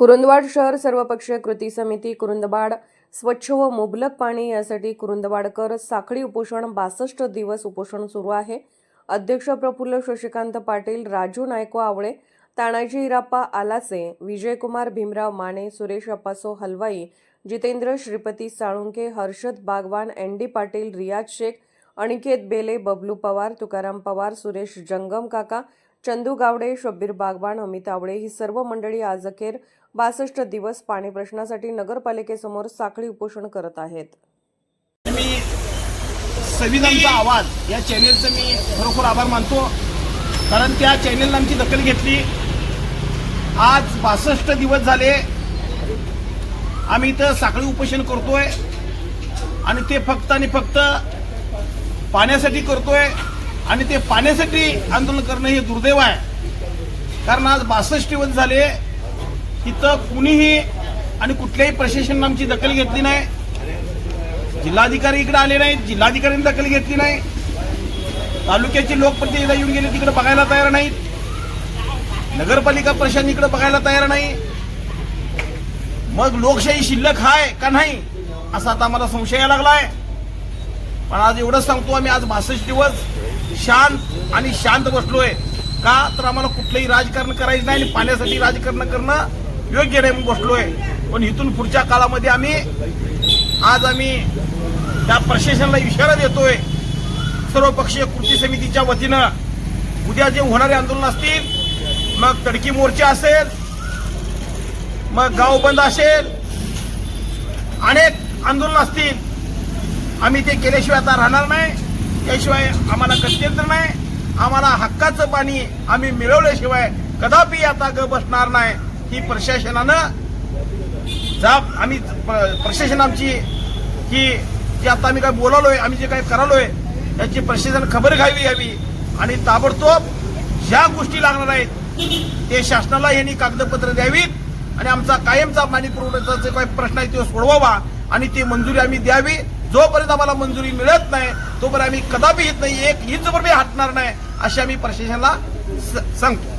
कुरुंदवाड शहर सर्वपक्षीय कृती समिती कुरुंदवाड स्वच्छ व मुबलक पाणी यासाठी कुरुंदवाडकर साखळी उपोषण बासष्ट दिवस उपोषण सुरू आहे. अध्यक्ष प्रफुल्ल शशिकांत पाटील राजू नायको आवळे तानाजी हिराप्पा आलासे विजयकुमार भीमराव माने सुरेश अप्पासो हलवाई जितेंद्र श्रीपती साळुंके हर्षद बागवान एन डी पाटील रियाज शेख अनिकेत बेले बबलू पवार तुकाराम पवार सुरेश जंगम काका चंदू गावडे शब्बीर बागबान अमित आवळे ही सर्व मंडळी आज अखेर बासष्ट दिवस पाणी प्रश्नासाठी नगरपालिकेसमोर साखळी उपोषण करत आहेत. संविधानचा आवाज या चॅनेलचं मी खरोखर आभार मानतो. कारण त्या चॅनेलनं आमची दखल घेतली. आज बासष्ट दिवस झाले. आम्ही इथं साखळी उपोषण करतोय. आणि ते फक्त आणि फक्त पाण्यासाठी करतोय आणि ते पाण्यासाठी आंदोलन करणं हे दुर्दैव आहे. कारण आज बासष्ट दिवस झाले इथं कुणीही आणि कुठल्याही प्रशासनानं आमची दखल घेतली नाही. जिल्हाधिकारी इकडे आले नाहीत जिल्हाधिकाऱ्यांनी दखल घेतली नाही. तालुक्याचे लोकप्रतिनिधी येऊन गेले तिकडे बघायला तयार नाहीत. नगरपालिका प्रशासन इकडे बघायला तयार नाही. मग लोकशाही शिल्लक आहे का नाही असा आता आम्हाला संशय लागला लागलाय. पण आज एवढंच सांगतो आम्ही आज बासष्ट दिवस शांत आणि शांत बसलोय. का तर आम्हाला कुठलंही राजकारण करायचं नाही आणि पाण्यासाठी राजकारण करणं योग्य नाही म्हणून बसलोय. पण इथून पुढच्या काळामध्ये आम्ही आज आम्ही त्या प्रशासनाला इशारा देतोय. सर्वपक्षीय कृती समितीच्या वतीनं उद्या जे होणारे आंदोलन असतील मग तडकी मोर्चा असेल मग गाव बंद असेल अनेक आंदोलन असतील. आम्ही ते केल्याशिवाय आता राहणार नाही. त्याशिवाय आम्हाला गत्यंतर नाही. आम्हाला हक्काचं पाणी आम्ही मिळवल्याशिवाय कदापि आता ग बसणार नाही. ही प्रशासनानं जाब आम्ही प्रशासन आमची की जे आता आम्ही काय बोलालोय आम्ही जे काय करालोय त्याची प्रशासन खबर घ्यावी यावी आणि ताबडतोब ज्या गोष्टी लागणार आहेत ते शासनाला यांनी कागदपत्र द्यावीत आणि आमचा कायमचा पाणी पुरवठ्याचा जे काही प्रश्न आहे तो सोडवावा आणि ती मंजुरी आम्ही द्यावी. जोपर्यंत आम्हाला मंजुरी मिळत नाही तोपर्यंत आम्ही कदापि येत नाही एक इंच पण मी हटणार नाही अशी आम्ही प्रशासनाला स- सांगतो.